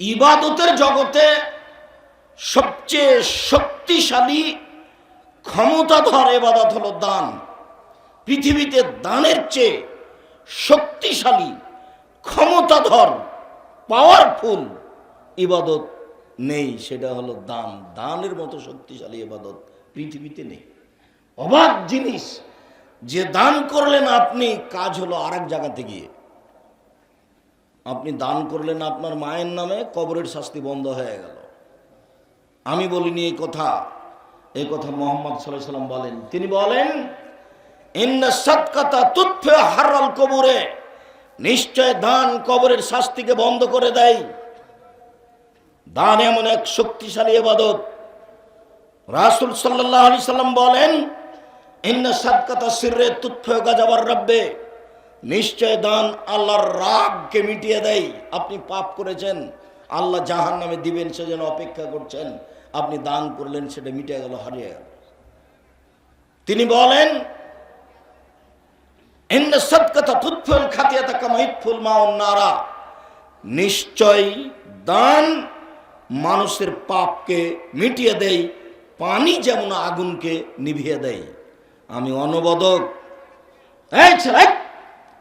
ইবাদতের জগতে সবচেয়ে শক্তিশালী, ক্ষমতাধর এবাদত হলো দান। পৃথিবীতে দানের চেয়ে শক্তিশালী, ক্ষমতাধর পাওয়ারফুল ইবাদত নেই, সেটা হলো দান। দানের মতো শক্তিশালী ইবাদত পৃথিবীতে নেই। অবাক জিনিস, যে দান করলেন আপনি, কাজ হলো আরেক জায়গাতে গিয়ে। আপনি দান করলেন আপনার মায়ের নামে, কবরের শাস্তি বন্ধ হয়ে গেল। আমি বলিনি এই কথা। এই কথা মোহাম্মদ সাল্লাহ সাল্লাম বলেন। তিনি বলেন হারাল কবরে। নিশ্চয় দান কবরের শাস্তিকে বন্ধ করে দেয়। দান এমন এক শক্তিশালী এবাদত রাসুল সাল্লাহ আলি সাল্লাম বলেন, ইন্না সৎকাতা সিররে তুৎফে গাজাবার রব্বে। নিশ্চয় দান আল্লাহর রাগকে মিটিয়ে দেয়। আপনি পাপ করেছেন, আল্লাহ জাহান নামে দিবেন, সেজন্য অপেক্ষা করছেন। আপনি দান করলেন, সেটা মিটে গেল হারিয়ে গেল। তিনি বলেন নারা। নিশ্চয় দান মানুষের পাপকে মিটিয়ে দেয়, পানি যেমন আগুনকে নিভিয়ে দেয়। আমি অনবদক।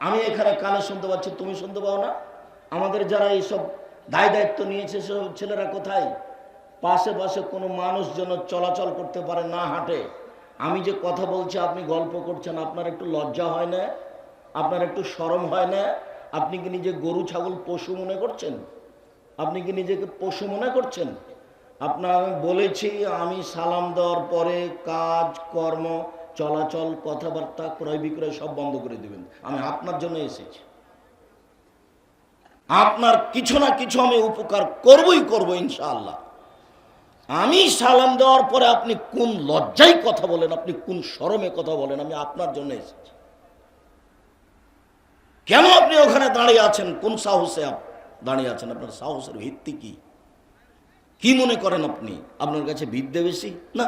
আমি এখানে কানে শুনতে পাচ্ছি, তুমি শুনতে পাও না। আমাদের যারা এইসব দায় দায়িত্ব নিয়েছে সেসব ছেলেরা কোথায়? পাশে পাশে কোনো মানুষ যেন চলাচল করতে পারে, না হাঁটে। আমি যে কথা বলছি, আপনি গল্প করছেন, আপনার একটু লজ্জা হয় না? আপনার একটু সরম হয় না? আপনি কি নিজে গরু, ছাগল, পশু মনে করছেন? আপনি কি নিজেকে পশু মনে করছেন? আপনার আমি বলেছি, আমি সালাম দেওয়ার পরে কাজ, কর্ম চলাচল, কথাবার্তা, ক্রয় বিক্রয় সব বন্ধ করে দিবেন। আমি আপনার জন্য এসেছি। আপনার কিছু না কিছু আমি উপকার করবই করব ইনশাআল্লাহ। আমি সালাম দেওয়ার পরে আপনি কোন লজ্জায় কথা বলেন, আপনি কোন শরমে কথা বলেন, আমি আপনার জন্য এসেছি। কেন আপনি ওখানে দাঁড়িয়ে আছেন? কোন সাহসে দাঁড়িয়ে আছেন? আপনার সাহসের ভিত্তি কি? কি মনে করেন আপনি? আপনার কাছে বিদ্যে বেশি? না?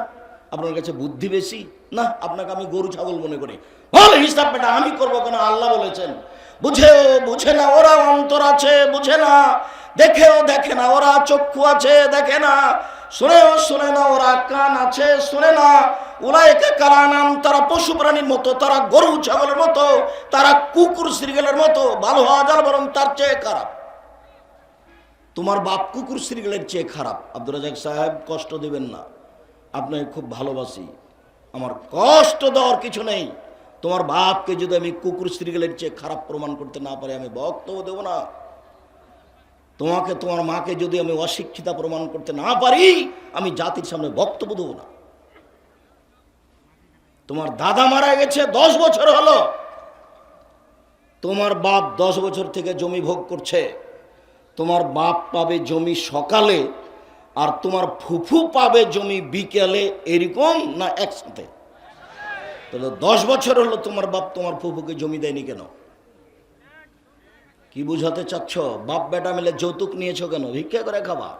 আপনার কাছে বুদ্ধি বেশি? না, আপনাকে আমি গরু, ছাগল মনে করি। বল হিসাব বেটা, আমি করব কেন? আল্লাহ বলেছেন। বুঝেও বুঝে না, ওরা অন্তর আছে, বুঝে না। দেখেও দেখে না, ওরা চক্ষু আছে, দেখে না। শুনেও শুনে না, ওরা কান আছে, শুনে না। উলাইকে কারা নাম তারা পশু প্রাণীর মতো, তারা গরু, ছাগলের মতো, তারা কুকুর শ্রীগেলের মতো, ভালো হওয়া যায় বরং তার চেয়ে খারাপ। তোমার বাপ কুকুর শ্রীগেলের চেয়ে খারাপ। আব্দুল রাজাক সাহেব কষ্ট দেবেন না। আপনাকে খুব ভালোবাসি। আমার কষ্ট দেওয়ার কিছু নেই। তোমার বাপকে যদি আমি কুকুর শ্রীগেলের চেয়ে খারাপ প্রমাণ করতে না পারি, আমি বক্তব্য দেব না। তোমাকে, তোমার মাকে যদি আমি অশিক্ষিতা প্রমাণ করতে না পারি, আমি জাতির সামনে বক্তব্য দেবো না। তোমার দাদা মারা গেছে, দশ বছর হলো। তোমার বাপ দশ বছর থেকে জমি ভোগ করছে। তোমার বাপ পাবে জমি সকালে। আর তোমার ফুফু পাবে জমি বিকেলে এরকম না একসাথে? তাহলে দশ বছর হলো তোমার বাপ তোমার ফুফুকে জমি দেয়নি কেন? কি বুঝাতে চাচ্ছ? বাপ বেটা মিলে যৌতুক নিয়েছো কেন? ভিক্ষা করে খাবা।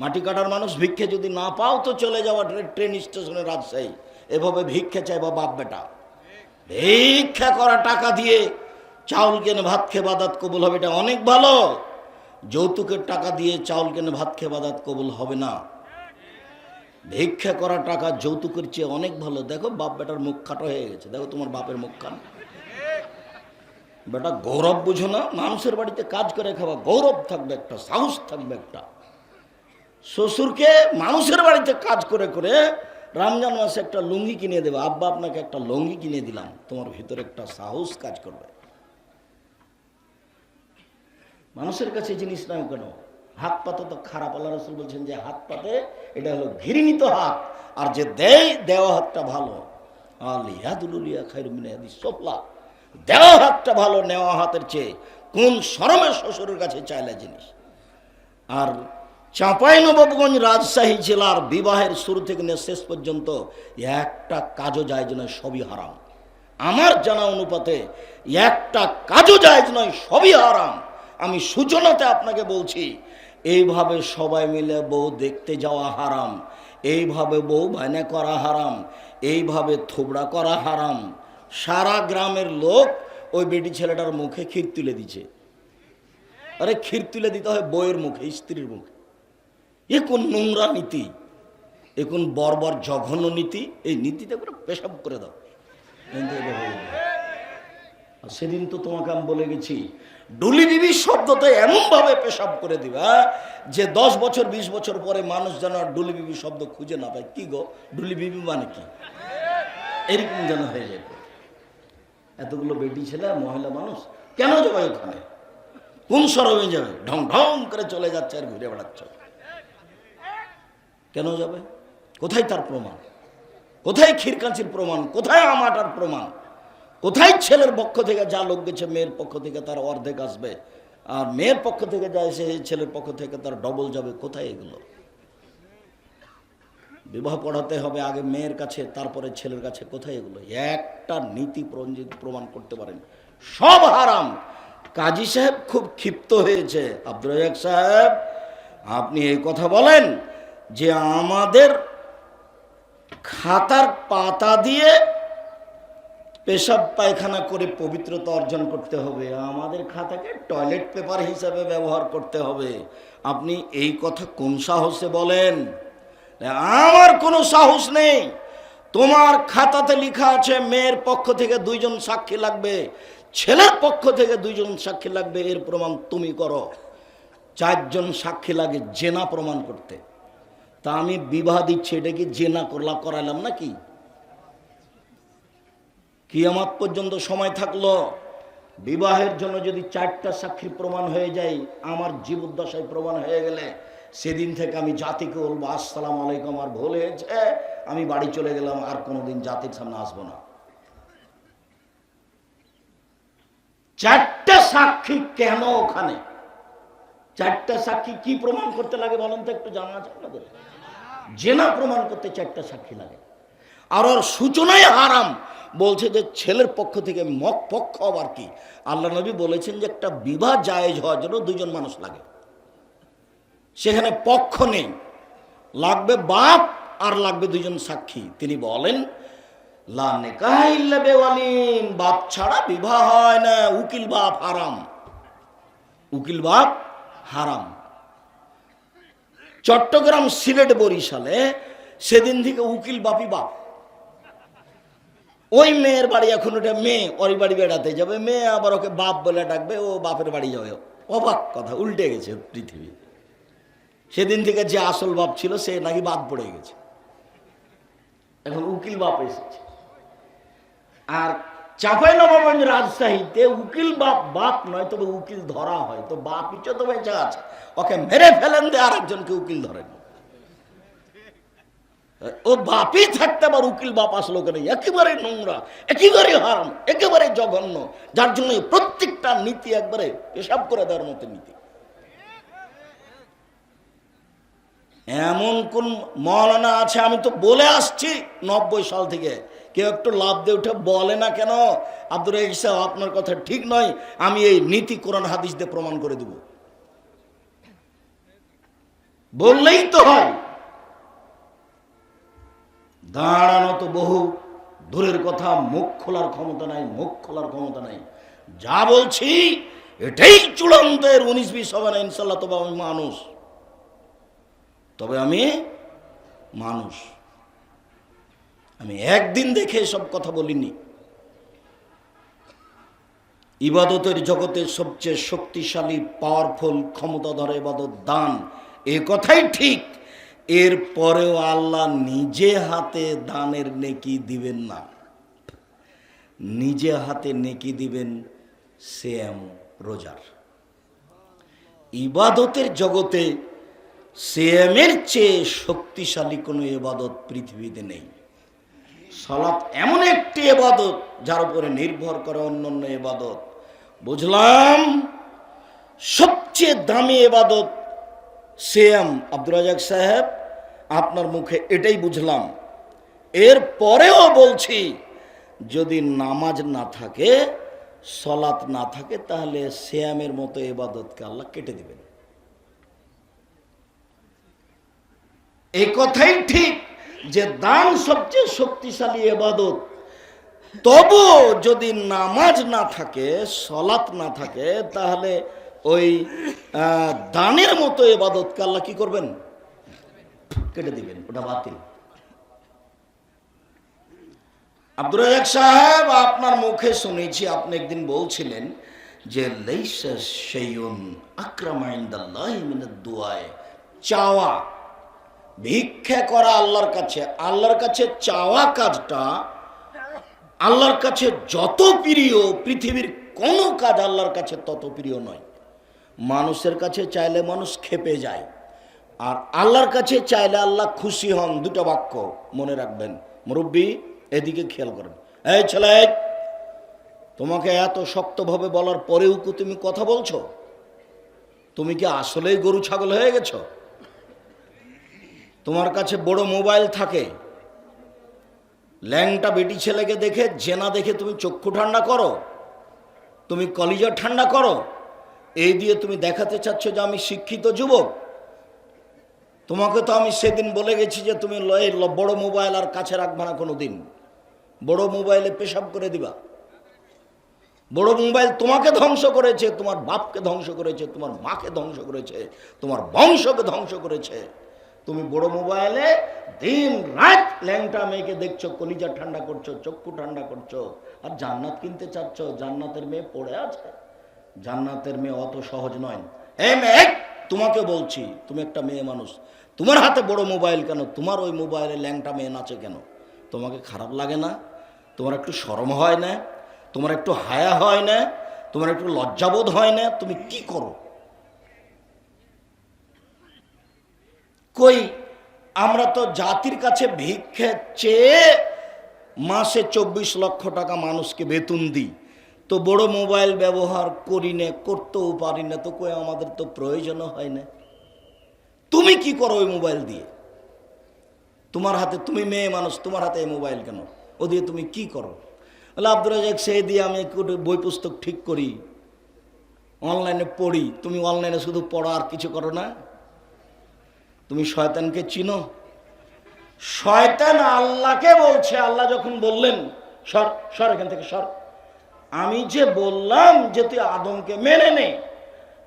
মাটি কাটার মানুষ ভিক্ষে যদি না পাও তো চলে যাওয়া ট্রে- ট্রেন স্টেশনে রাজশাহী। এভাবে ভিক্ষে চাইবা বাপ বেটা। ভিক্ষা করা টাকা দিয়ে চাউল কেনে ভাত খেয়ে বাদাত কবুল হবে, এটা অনেক ভালো। যৌতুকের টাকা দিয়ে চাউল কেনে ভাত খেয়ে বাদাত কবুল হবে না। ভিক্ষা করা টাকা যৌতুকের চেয়ে অনেক ভালো। দেখো, বাপ বেটার মুখ খাটো হয়ে গেছে। দেখো তোমার বাপের মুখ খান বেটা, গৌরব বুঝো না, মানুষের বাড়িতে কাজ করে খাওয়া গৌরব থাকবে একটা, সাহস থাকবে একটা। শ্বশুরকে মানুষের বাড়িতে কাজ করে করে রমজান মাসে একটা লুঙ্গি কিনে দেবে। আব্বা, আপনাকে একটা লুঙ্গি কিনে দিলাম। তোমার ভিতরে একটা সাহস কাজ করবে। মানুষের কাছে জিনিস নয় কেন? হাত পাতে তো খারাপ। আল্লাহ রসুল বলছেন যে হাত পাতে, এটা হলো ঘৃণিত হাত। আর যে দেয়, দেওয়া হাতটা ভালো। সোপলা দেওয়া হাতটা ভালো, নেওয়া হাতের চেয়ে কোন শরমের শ্বশুরের কাছে চাইলে জিনিস। আর চাঁপাই নবাবগঞ্জ রাজশাহী জেলার বিবাহের শুরু থেকে নিয়ে শেষ পর্যন্ত একটা কাজও যায় নয়, সবই হারাম। আমার জানা অনুপাতে একটা কাজও যায় নয়, সবই হারাম। আমি সূচনাতে আপনাকে বলছি, এইভাবে সবাই মিলে বউ দেখতে যাওয়া হারাম, এইভাবে বউ বায়না করা হারাম, এইভাবে থোবড়া করা হারাম। সারা গ্রামের লোক ওই বেটি ছেলেটার মুখে ক্ষীর তুলে দিচ্ছে। আরে ক্ষীর তুলে দিতে হয় বইয়ের মুখে, স্ত্রীর মুখে। এ কোন নোংরা নীতি, এ কোন বর্বর জঘন্য নীতি, এই নীতিতে করে পেশাব করে দাও এখান থেকে বের হয়ে যাও। আর সেদিন তো তোমাকে আমি বলে গেছি ডুলি বিবি শব্দতে এমনভাবে পেশাব করে দিবা যে দশ বছর, বিশ বছর পরে মানুষ যেন আর ডুলি বিবি শব্দ খুঁজে না পায়। কি গো? ডুলি বিবি মানে কি? এরকম যেন হয়ে যাবে এতগুলো বেটি ছেলে, মহিলা মানুষ, কেন যাবে ওখানে? কোন সরমে যাবে? ঢং ঢং করে চলে যাচ্ছে আর ঘুরে বেড়াচ্ছে। কেন যাবে? কোথায় তার প্রমাণ? কোথায় ক্ষীরকাঁচির প্রমাণ? কোথায় আমাটার প্রমাণ? কোথায় ছেলের পক্ষ থেকে যা লোক গেছে, মেয়ের পক্ষ থেকে তার অর্ধেক আসবে, আর মেয়ের পক্ষ থেকে যা এসে ছেলের পক্ষ থেকে তার ডবল যাবে, কোথায় এগুলো? বিবাহ পড়াতে হবে আগে মেয়ের কাছে, তারপরে ছেলের কাছে, কোথায় এগুলো? একটা নীতি প্রঞ্জিত প্রমাণ করতে পারেন। সব হারাম। কাজী সাহেব খুব ক্ষিপ্ত হয়েছে। আব্দুল রাজাক সাহেব, আপনি এই কথা বলেন যে আমাদের খাতার পাতা দিয়ে পেশাব পায়খানা করে পবিত্রতা অর্জন করতে হবে। আমাদের খাতাকে টয়লেট পেপার হিসাবে ব্যবহার করতে হবে। আপনি এই কথা কোন সাহসে বলেন? আমার কোনো সাহস নেই। তোমার খাতাতে লেখা আছে, মেয়ের পক্ষ থেকে দুইজন সাক্ষী লাগবে, ছেলের পক্ষ থেকে দুইজন সাক্ষী লাগবে, এর প্রমাণ তুমি করো। চারজন সাক্ষী লাগে জেনা প্রমাণ করতে। তা আমি বিবাহ দিচ্ছি, এটা কি জেনা করলা করালাম নাকি? কিয়ামাত পর্যন্ত সময় থাকল। বিবাহের জন্য যদি চারটা সাক্ষী প্রমাণ হয়ে যায়, আমার জীবদ্দশায় প্রমাণ হয়ে গেলে সেদিন থেকে আমি জাতিকে বলব, আসসালাম আলাইকুম, আর ভুল হয়েছে, আমি বাড়ি চলে গেলাম, আর কোনোদিন জাতির সামনে আসব না। চারটা সাক্ষী কেন ওখানে? চারটা সাক্ষী কি প্রমাণ করতে লাগে বলেন তো একটু জানা আছে আপনাদের জেনা প্রমাণ করতে চারটা সাক্ষী লাগে। আর ওর সূচনায় হারাম। বলছে যে ছেলের পক্ষ থেকে মক পক্ষ আবার কি? আল্লাহ নবী বলেছেন যে একটা বিবাহ জায়েজ হওয়ার জন্য দুজন মানুষ লাগে। সেখানে পক্ষ নেই। লাগবে বাপ আর লাগবে দুজন সাক্ষী। তিনি বলেন বাপ ছাড়া বিবাহ হয় না। উকিল বাপ হারাম। উকিল বাপ হারাম। চট্টগ্রাম সিলেট বরিশালে সেদিন থেকে উকিল বাপি বাপ। ওই মেয়ের বাড়ি এখন ওটা মেয়ে, ওর বাড়ি বেড়াতে যাবে। মেয়ে আবার ওকে বাপ বলে ডাকবে, ও বাপের বাড়ি যাবে। অবাক কথা, উল্টে গেছে পৃথিবী। সেদিন থেকে যে আসল বাপ ছিল, সে নাকি বাদ পড়ে গেছে। এখন উকিল বাপ এসেছে। আর চাপাই নবাবগঞ্জ রাজশাহীতে উকিল বাপ বাপ নয়, তবে উকিল ধরা হয়। তো বাপ ইচ্ছে তো বেঁচে আছে। ওকে মেরে ফেলেন দিয়ে আর একজনকে উকিল ধরেন। ও বাপই থাকতে আবার উকিল বাপ আসলো কেন? একেবারে নোংরা, একেবারে হারাম, একেবারে জঘন্য। যার জন্য প্রত্যেকটা নীতি একবারে পেশাব করে দেওয়ার মতো নীতি। এমন কোন মৌলানা আছে, আমি তো বলে আসছি নব্বই সাল থেকে। কেউ একটু লাভ দিয়ে উঠে বলে না কেন? আব্দুর সাহেব, আপনার কথা ঠিক নয়, আমি এই নীতি কোরআন হাদিস দিয়ে প্রমাণ করে দেব। বললেই তো হয়। দাঁড়ানো তো বহু। দূরের কথা, মুখ খোলার ক্ষমতা নাই, মুখ খোলার ক্ষমতা নাই। যা বলছি, এটাই চূড়ান্তের উনিশ বিশ হবে না ইনশাল্লাহ তবে আমি মানুষ। তবে আমি মানুষ। আমি একদিন দেখে সব কথা বলিনি। ইবাদতের জগতের সবচেয়ে শক্তিশালী পাওয়ারফুল ক্ষমতাধর ইবাদত দান। এ কথাই ঠিক। এর পরেও আল্লাহ নিজে হাতে দানের নেকি দিবেন না। নিজে হাতে নেকি দিবেন সেম রোজার। ইবাদতের জগতে সেমের চেয়ে শক্তিশালী কোনো এবাদত পৃথিবীতে নেই। সালাত এমন একটি এবাদত যার উপরে নির্ভর করে অন্যান্য এবাদত বুঝলাম? সবচেয়ে দামি এবাদত সেম আব্দুল রাজাক সাহেব, আপনার মুখে এটাই বুঝলাম। এর পরেও বলছি, যদি নামাজ না থাকে সলাত না থাকে, তাহলে শ্যামের মতো এবাদতকে আল্লাহ কেটে দিবেন। এই কথাই ঠিক যে দান সবচেয়ে শক্তিশালী এবাদত। তবু যদি নামাজ না থাকে, সলাৎ না থাকে, তাহলে ওই দানের মতো এবাদতকে আল্লাহ কি করবেন? কেটে দিবেন, ওটা বাতিল। আব্দুর রাজাক সাহেব, আপনার মুখে শুনেছি, আপনি একদিন বলছিলেন যে চাওয়া, ভিক্ষা করা আল্লাহর কাছে আল্লাহর কাছে চাওয়া কাজটা, আল্লাহর কাছে যত প্রিয়, পৃথিবীর কোনো কাজ আল্লাহর কাছে তত প্রিয় নয়। মানুষের কাছে চাইলে মানুষ খেপে যায়। আর আল্লাহর কাছে চাইলে আল্লাহ খুশি হন। দুটো বাক্য মনে রাখবেন। মুরব্বী, এদিকে খেয়াল করেন। এই ছেলে, তোমাকে এত শক্তভাবে বলার পরেও কি তুমি কথা বলছো? তুমি কি আসলেই গরু ছাগল হয়ে গেছো? তোমার কাছে বড় মোবাইল থাকে। ল্যাংটা বেটি ছেলেকে দেখে, জেনা দেখে তুমি চক্ষু ঠান্ডা করো। তুমি কলিজা ঠান্ডা করো। এই দিয়ে তুমি দেখাতে চাচ্ছ যে আমি শিক্ষিত যুবক? তোমাকে তো আমি সেদিন বলে গেছি যে তুমি বড় মোবাইল আর কাছে রাখবে না কোনো দিন বড় মোবাইলে পেশাব করে দিবা। বড় মোবাইল তোমাকে ধ্বংস করেছে, তোমার বাপকে ধ্বংস করেছে, তোমার মাকে ধ্বংস করেছে, তোমার বংশকে ধ্বংস করেছে। তুমি বড় মোবাইলে দিন রাত ল্যাংটা মেয়েকে দেখছ, কলিজা ঠান্ডা করছ, চক্ষু ঠান্ডা করছ, আর জান্নাত কিনতে চাচ্ছ, জান্নাতের মেয়ে পড়ে আছে। জান্নাতের মেয়ে অত সহজ নয়। এই মেয়ে, তোমাকে বলছি, তুমি একটা মেয়ে মানুষ। তোমার হাতে বড় মোবাইল কেন? তোমার ওই মোবাইলে ল্যাংটা মেয়ে নাচে কেন? তোমাকে খারাপ লাগে না? তোমার একটু শরম হয় না? তোমার একটু হায়া হয় না? তোমার একটু লজ্জাবোধ হয় না? তুমি কি করো? কই, আমরা তো জাতির কাছে ভিক্ষে চেয়ে মাসে চব্বিশ লক্ষ টাকা মানুষকে বেতন দিই। তো বড় মোবাইল ব্যবহার করি না, করতেও পারি না, তো কই আমাদের তো প্রয়োজনও হয় না। তুমি কি করো ওই মোবাইল দিয়ে? তোমার হাতে, তুমি মেয়ে মানুষ, তোমার হাতে এই মোবাইল কেন? ও দিয়ে তুমি কি করো? বলে, আব্দুর রাজাক সেই দিয়ে আমি বই পুস্তক ঠিক করি, অনলাইনে পড়ি। তুমি অনলাইনে শুধু পড়ো আর কিছু করো না। তুমি শয়তানকে চিনো? শয়তান আল্লাহকে বলছে, আল্লাহ যখন বললেন, সর সর এখান থেকে, সর। আমি যে বললাম যে তুই আদমকে মেনে নে,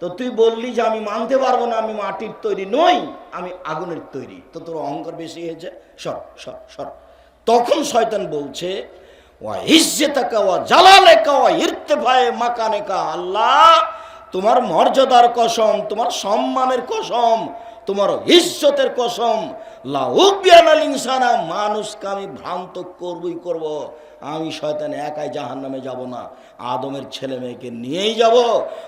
তো তুই বললি যে আমি মানতে পারব না, আমি মাটির তৈরি নই, আমি আগুনের তৈরি। তো তোর অহংকার বেশি হয়েছে? সর সর সর। তখন শয়তান বলছে আল্লাহ, তোমার মর্যাদার কসম, তোমার সম্মানের কসম, তোমার ইজ্জতের কসম মানুষকে আমি ভ্রান্ত করবই করব। আমি শয়তান একাই জাহান নামে যাব না। আদমের ছেলে মেয়েকে নিয়েই যাব।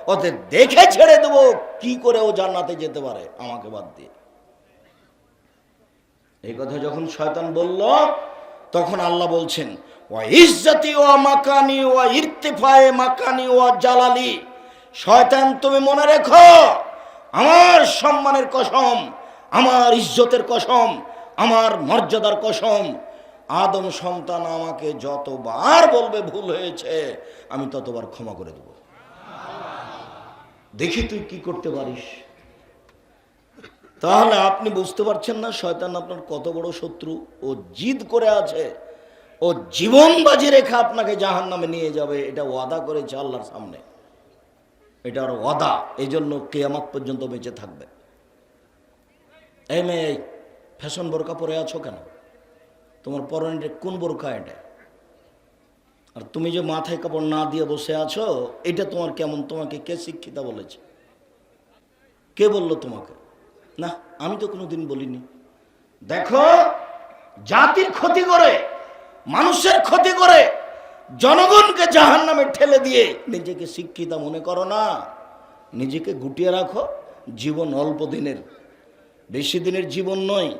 ওদের দেখে ছেড়ে দেব। কি করে ও জান্নাতে যেতে পারে? আমাকে বাদ দিয়ে এই কথা যখন শয়তান বলল, তখন আল্লাহ বলছেন ওয়া ইজ্জতি ওয়া মাকানি ওয়া ইরতিফায়ে মাকানি ওয়া জালালি। শয়তান, তুমি মনে রেখো, আমার সম্মানের কসম আমার ইজ্জতের কসম, আমার মর্যাদার কসম, আদম সন্তান আমাকে যতবার বলবে ভুল হয়েছে, আমি ততবার ক্ষমা করে দেব। দেখি তুই কি করতে পারিস। তাহলে আপনি বুঝতে পারছেন না, শয়তান আপনার কত বড় শত্রু, ও জিদ করে আছে, ও জীবন বাজি রেখে আপনাকে জাহান নামে নিয়ে যাবে, এটা ওয়াদা করেছে আল্লাহর সামনে। এটা ওয়াদা এই জন্য কেয়ামাত পর্যন্ত বেঁচে থাকবে। এই মেয়ে, ফ্যাশন বোরকা পরে আছো কেন? তোমার পরনে কোন বোরকা এটা? আর তুমি যে মাথায় কাপড় না দিয়ে বসে আছো, এটা তোমার কেমন? তোমাকে কে শিক্ষিতা বলেছে? কে বলল তোমাকে? না, আমি তো কোনোদিন বলিনি। দেখো, জাতির ক্ষতি করে, মানুষের ক্ষতি করে, জনগণকে জাহান নামে ঠেলে দিয়ে নিজেকে শিক্ষিতা মনে করো না। নিজেকে গুটিয়ে রাখো, জীবন অল্প দিনের। বেশি দিনের জীবন নয়।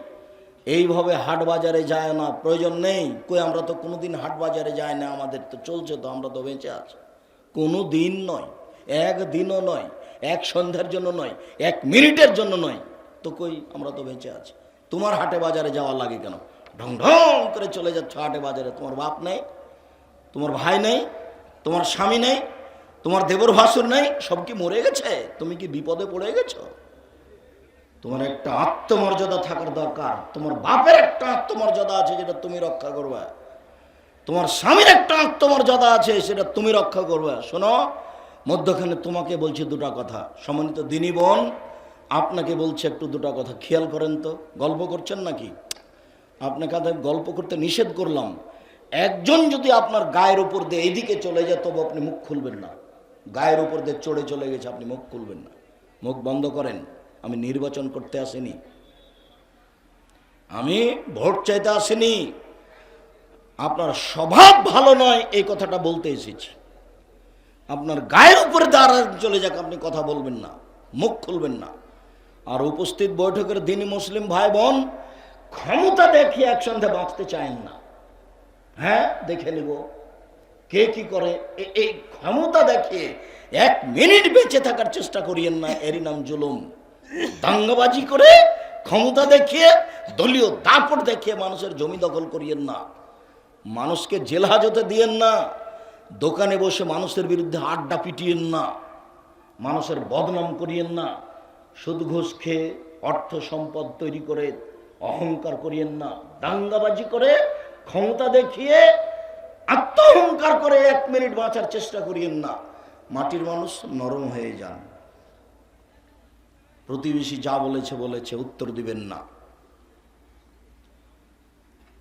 এইভাবে হাট বাজারে যায় না, প্রয়োজন নেই। কই, আমরা তো কোনোদিন হাট বাজারে যাই না, আমাদের তো চলছে তো, আমরা তো বেঁচে আছি। কোনো দিন নয় এক দিনও নয়, এক সন্ধ্যার জন্য নয়, এক মিনিটের জন্য নয়। তো কই, আমরা তো বেঁচে আছি। তোমার হাটে বাজারে যাওয়া লাগে কেন? ঢং ঢং করে চলে যাচ্ছ হাটে বাজারে। তোমার বাপ নেই, তোমার ভাই নেই, তোমার স্বামী নেই, তোমার দেবর ভাসুর নেই, সব কি মরে গেছে? তুমি কি বিপদে পড়ে গেছো? তোমার একটা আত্মমর্যাদা থাকার দরকার। তোমার বাপের একটা আত্মমর্যাদা আছে যেটা তুমি রক্ষা করবে। তোমার স্বামীর একটা আত্মমর্যাদা আছে সেটা তুমি রক্ষা করবে। শোনো, মধ্যখানে তোমাকে বলছি দুটা কথা। সম্মানিত দিনী বোন, আপনাকে বলছে একটু দুটা কথা। খেয়াল করেন তো, গল্প করছেন নাকি? আপনাকে গল্প করতে নিষেধ করলাম। একজন যদি আপনার গায়ের উপর দিয়ে এইদিকে চলে যায়, তবু আপনি মুখ খুলবেন না। গায়ের উপর দিয়ে চড়ে চলে গেছে, আপনি মুখ খুলবেন না। মুখ বন্ধ করেন। আমি নির্বাচন করতে আসিনি। আমি ভোট চাইতে আসিনি। আপনার স্বভাব ভালো নয়, এই কথাটা বলতে এসেছি। আপনার গায়ের উপরে দাঁড়া চলে যাক, আপনি কথা বলবেন না, মুখ খুলবেন না। আর উপস্থিত বৈঠকের দিনই মুসলিম ভাই বোন ক্ষমতা দেখিয়ে একসঙ্গে বাঁচতে চায় না। হ্যাঁ দেখে নিব, কে কি করে এই ক্ষমতা দেখিয়ে এক মিনিট বেঁচে থাকার চেষ্টা করিয়েন না, এরই নাম জুলুম। দাঙ্গাবাজি করে ক্ষমতা দেখিয়ে, দলীয় দাপট দেখিয়ে মানুষের জমি দখল করিয়েন না। মানুষকে জেল হাজতে দিয়েন না। দোকানে বসে মানুষের বিরুদ্ধে আড্ডা পিটিয়েন না। মানুষের বদনাম করিয়েন না। সুদ ঘুষ খেয়ে অর্থ সম্পদ তৈরি করে অহংকার করিয়েন না। দাঙ্গাবাজি করে ক্ষমতা দেখিয়ে আত্ম অহংকার করে এক মিনিট বাঁচার চেষ্টা করিয়েন না। মাটির মানুষ নরম হয়ে যান। প্রতিবেশী যা বলেছে বলেছে, উত্তর দিবেন না।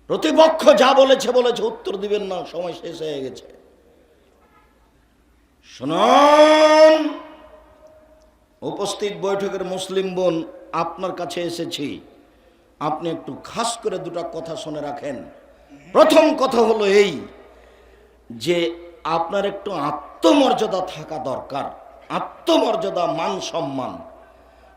প্রতিপক্ষ যা বলেছে বলেছে, উত্তর দিবেন না, সময় শেষ হয়ে গেছে। শুনুন, উপস্থিত বৈঠকের মুসলিম বোন, আপনার কাছে এসেছি। আপনি একটু খাস করে দুটো কথা শুনে রাখেন। প্রথম কথা হলো এই যে আপনার একটু আত্মমর্যাদা থাকা দরকার, আত্মমর্যাদা, মান সম্মান।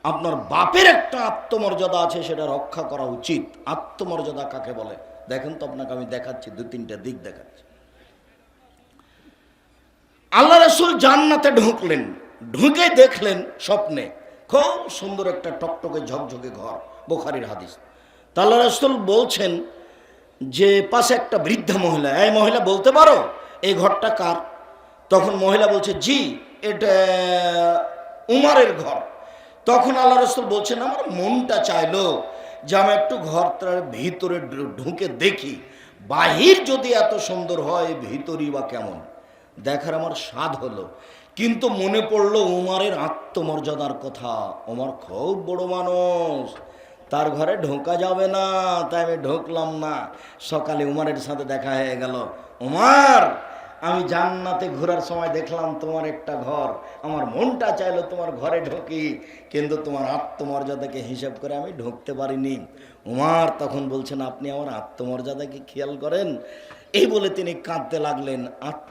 আপনার বাপের একটা আত্মমর্যাদা আছে, সেটা রক্ষা করা উচিত। আত্মমর্যাদা কাকে বলে? দেখেন তো আপনাকে আমি দেখাচ্ছি, দু তিনটা দিক দেখাচ্ছি। আল্লাহ রসুল জান্নাতে ঢুকলেন, ঢুকে দেখলেন স্বপ্নে। খুব সুন্দর একটা টকটকে, ঝকঝকে ঘর, বোখারির হাদিস। তা আল্লাহ রসুল বলছেন যে, পাশে একটা বৃদ্ধা মহিলা, এই মহিলা, বলতে পারো, এই ঘরটা কার? তখন মহিলা বলছে, জি, এটা উমারের ঘর। তখন আল্লাহ রসুল বলছেন, আমার মনটা চাইলো যে আমি একটু ঘরটার ভিতরে ঢুকে দেখি। বাহির যদি এত সুন্দর হয়, ভিতরই বা কেমন? দেখার আমার স্বাদ হলো। কিন্তু মনে পড়ল উমারের আত্মমর্যাদার কথা। ওমার খুব বড় মানুষ। তার ঘরে ঢোকা যাবে না, তাই আমি ঢুকলাম না। সকালে উমারের সাথে দেখা হয়ে গেল। উমার আমি জান্নাতে ঘোরার সময় দেখলাম তোমার একটা ঘর। আমার মনটা চাইলো তোমার ঘরে ঢুকি, কিন্তু তোমার আত্মমর্যাদাকে হিসাব করে আমি ঢুকতে পারিনি। উমার তখন বলছেন, আপনি আমার আত্মমর্যাদাকে খেয়াল করেন? এই বলে তিনি কাঁদতে লাগলেন। আত্ম